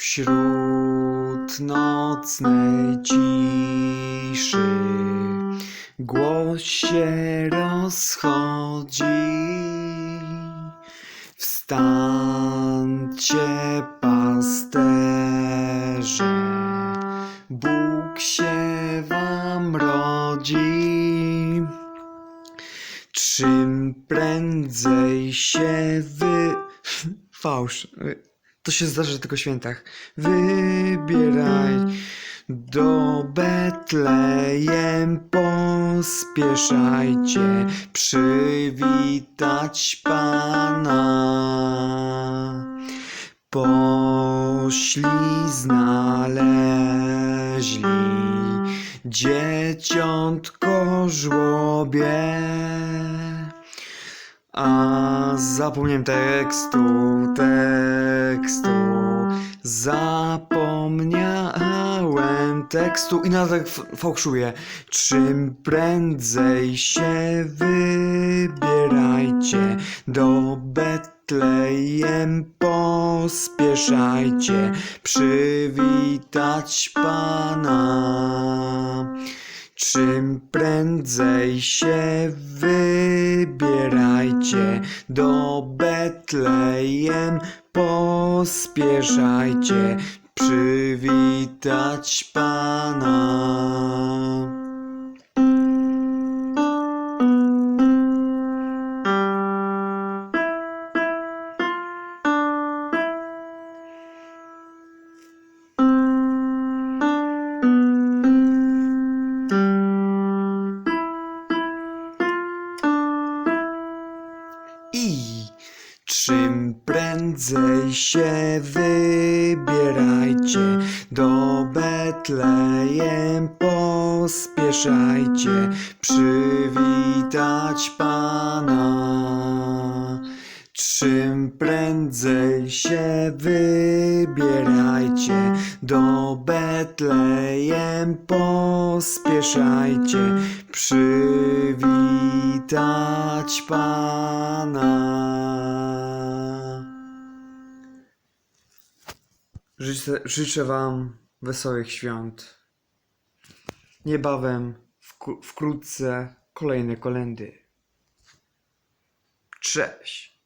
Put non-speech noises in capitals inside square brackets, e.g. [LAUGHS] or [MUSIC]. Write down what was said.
Wśród nocnej ciszy głos się rozchodzi. Wstańcie, pasterze, Bóg się wam rodzi. Czym prędzej się wy... [LAUGHS] Fałsz. To się zdarzy tylko w świętach. Wybieraj do Betlejem pospieszajcie przywitać Pana. Pośli znaleźli dzieciątko żłobie. A zapomniałem tekstu, tekstu. Zapomniałem tekstu i nadal f- fałszuję. Czym prędzej się wybierajcie do Betlejem pospieszajcie przywitać Pana. Czym prędzej się wybierajcie do Betlejem, pospieszajcie przywitać Pana. I czym prędzej się wybierajcie do Betlejem, pospieszajcie przywitać Pana. Czym prędzej się wybierajcie do Betlejem, pospieszajcie przywitać Pana. Życzę, życzę Wam wesołych świąt. Niebawem, wkrótce kolejne kolendy. Cześć.